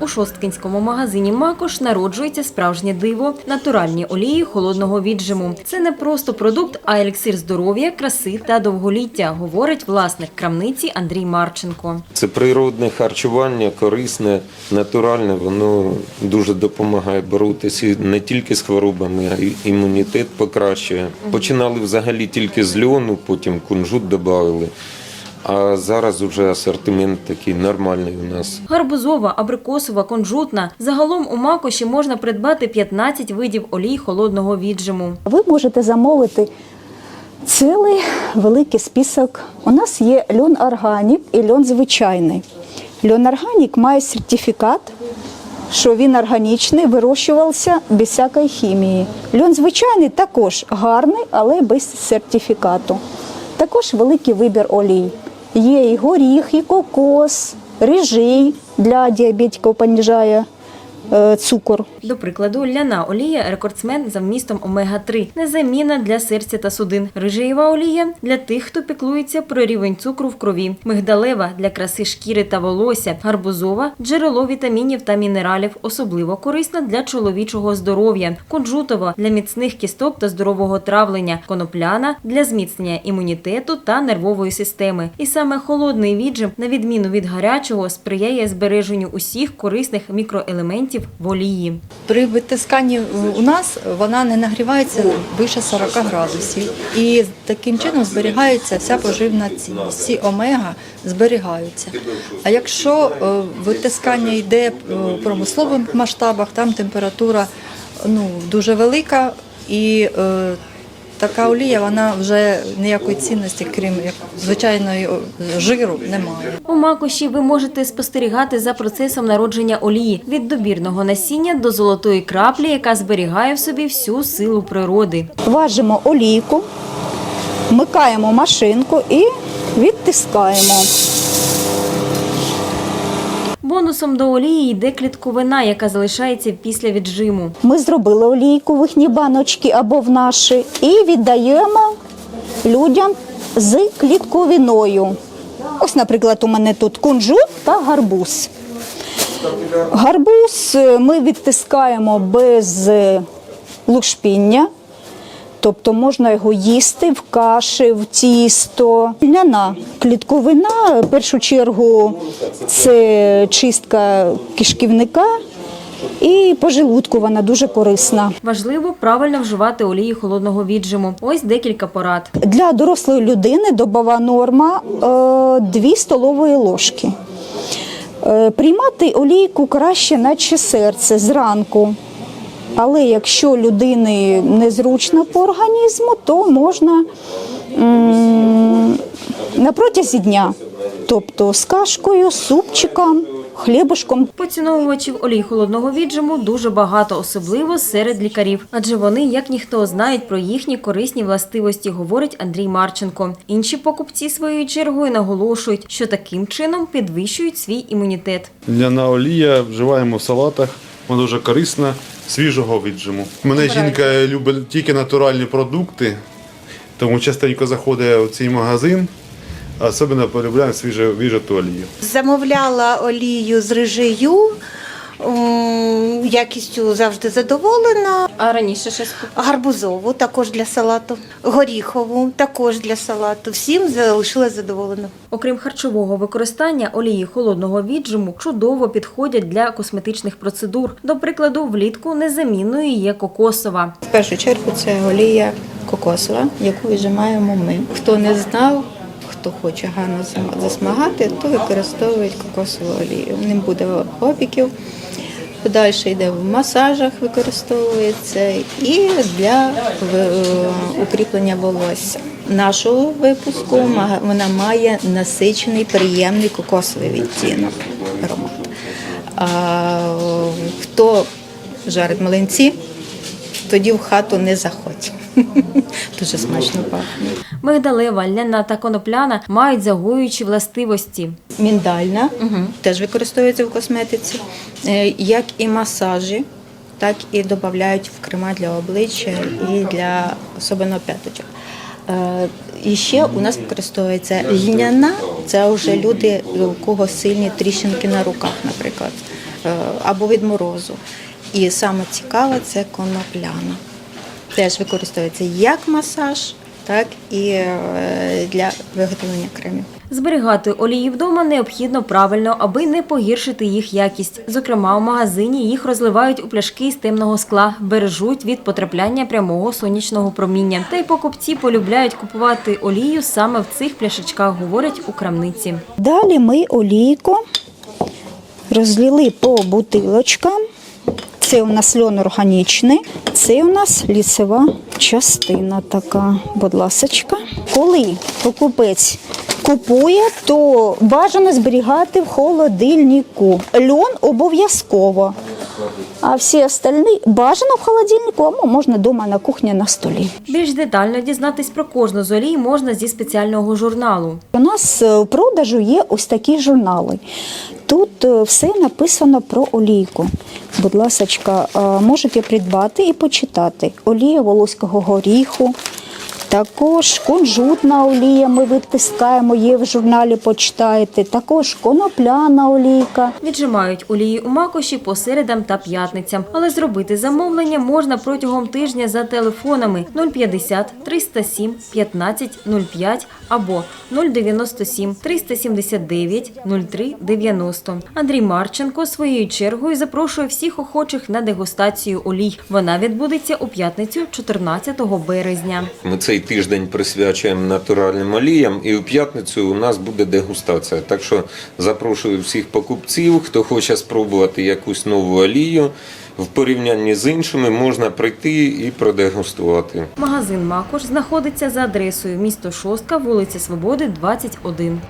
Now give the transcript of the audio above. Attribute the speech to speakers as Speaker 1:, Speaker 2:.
Speaker 1: У шосткинському магазині Макош народжується справжнє диво натуральні олії холодного віджиму. Це не просто продукт, а еліксир здоров'я, краси та довголіття, говорить власник крамниці Андрій Марченко.
Speaker 2: Це природне харчування, корисне, натуральне. Воно дуже допомагає боротися не тільки з хворобами, а й імунітет покращує. Починали взагалі тільки з льону, потім кунжут додали. А зараз вже асортимент такий нормальний у нас.
Speaker 1: Гарбузова, абрикосова, кунжутна. Загалом у Макоші можна придбати 15 видів олій холодного віджиму.
Speaker 3: Ви можете замовити цілий великий список. У нас є льон органік і льон звичайний. Льон органік має сертифікат, що він органічний, вирощувався без всякої хімії. Льон звичайний також гарний, але без сертифікату. Також великий вибір олій. Є і горіх, і кокос, рижий для діабетиків понижає цукор.
Speaker 1: До прикладу, ляна олія рекордсмен за вмістом омега-3, незамінна для серця та судин. Рижеєва олія для тих, хто піклується про рівень цукру в крові. Мигдалева для краси шкіри та волосся. Гарбузова джерело вітамінів та мінералів, особливо корисна для чоловічого здоров'я. Кунжутова для міцних кісток та здорового травлення. Конопляна для зміцнення імунітету та нервової системи. І саме холодний віджим, на відміну від гарячого, сприяє збереженню усіх корисних мікроелементів в олії.
Speaker 4: При витисканні у нас вона не нагрівається більше 40 градусів. І таким чином зберігається вся поживна цінність. Всі омега зберігаються. А якщо е, витискання йде в промислових масштабах, там температура ну, дуже велика і е, така олія вона вже ніякої цінності, крім звичайної жиру, немає.
Speaker 1: У Макоші ви можете спостерігати за процесом народження олії від добірного насіння до золотої краплі, яка зберігає в собі всю силу природи.
Speaker 3: Важимо олійку, вмикаємо машинку і відтискаємо.
Speaker 1: Бонусом до олії йде клітковина, яка залишається після віджиму.
Speaker 3: Ми зробили олійку в їхні баночки або в наші і віддаємо людям з клітковиною. Ось, наприклад, у мене тут кунжут та гарбуз. Гарбуз е, ми відтискаємо без е, лушпіння. Тобто можна його їсти в каші, в тісто. Ляна клітковина, в першу чергу, це чистка кишківника і по желудку вона дуже корисна.
Speaker 1: Важливо правильно вживати олії холодного віджиму. Ось декілька порад.
Speaker 3: Для дорослої людини добова норма 2 столової ложки. Е, Приймати олійку краще, наче серце зранку. Але якщо людини незручно по організму, то можна на протязі дня, тобто з кашкою, супчиком, хлібушком.
Speaker 1: Поціновувачів олій холодного віджиму дуже багато, особливо серед лікарів, адже вони, як ніхто, знають про їхні корисні властивості, говорить Андрій Марченко. Інші покупці своєю чергою наголошують, що таким чином підвищують свій імунітет.
Speaker 5: Ляна олія вживаємо в салатах. Вона дуже корисна, свіжого віджиму. Мене жінка любить тільки натуральні продукти, тому частенько заходить у цей магазин, а особливо полюбляє свіжу, свіжу олію.
Speaker 6: Замовляла олію з рижею, якістю завжди задоволена.
Speaker 1: А раніше щось
Speaker 6: Гарбузову також для салату, горіхову також для салату. Всім залишилась задоволена.
Speaker 1: Окрім харчового використання, олії холодного віджиму чудово підходять для косметичних процедур. До прикладу, влітку незамінною є кокосова.
Speaker 7: В першу чергу це олія кокосова, яку віджимаємо ми. Хто не знав, хто хоче гарно засмагати, то використовують кокосову олію. Не буде опіків. Подальше йде в масажах, використовується і для е, укріплення волосся. Нашого випуску вона має насичений, приємний кокосовий відтінок. Хто жарить млинці, тоді в хату не заходь. Дуже смачно пахне.
Speaker 1: Мигдалева, ляна та конопляна мають загоюючі властивості.
Speaker 7: Міндальна теж використовується в косметиці, Е, як і масажі, так і додають в крема для обличчя і для особливо п'яточок. Е, І ще у нас використовується льняна, це вже люди, у кого сильні тріщинки на руках, наприклад. е, або від морозу. І саме цікаве це конопляна. Теж використовується як масаж, так і е, для виготовлення кремів.
Speaker 1: Зберігати олії вдома необхідно правильно, аби не погіршити їх якість. Зокрема, у магазині їх розливають у пляшки з темного скла, бережуть від потрапляння прямого сонячного проміння. Та й покупці полюбляють купувати олію саме в цих пляшечках, говорять у крамниці.
Speaker 3: Далі ми олійку розлили по бутилочкам. Це у нас льон органічний, це у нас лісова частина така, будь ласочка. Коли покупець купує, то бажано зберігати в холодильнику. Льон обов'язково. А всі остальні бажано в холодильнику, або можна дома на кухні на столі.
Speaker 1: Більш детально дізнатись про кожну з олій можна зі спеціального журналу.
Speaker 3: У нас е, в продажу є ось такі журнали. Тут е, все написано про олійку. Будь ласка, можете придбати і почитати. Олія волоського горіху, також кунжутна олія ми витискаємо, є в журналі, почитаєте. Також конопляна олійка.
Speaker 1: Віджимають олії у макоші по середам та п'ятницям. Але зробити замовлення можна протягом тижня за телефонами 050 307 15 05 або 097 379 03 90. Андрій Марченко своєю чергою запрошує всіх охочих на дегустацію олій. Вона відбудеться у п'ятницю 14 березня.
Speaker 2: Ми цей тиждень присвячуємо натуральним оліям, і у п'ятницю у нас буде дегустація. Так що запрошую всіх покупців, хто хоче спробувати якусь нову олію. В порівнянні з іншими можна прийти і продегустувати.
Speaker 1: Магазин Макош знаходиться за адресою місто Шостка, вулиця Свободи, 21.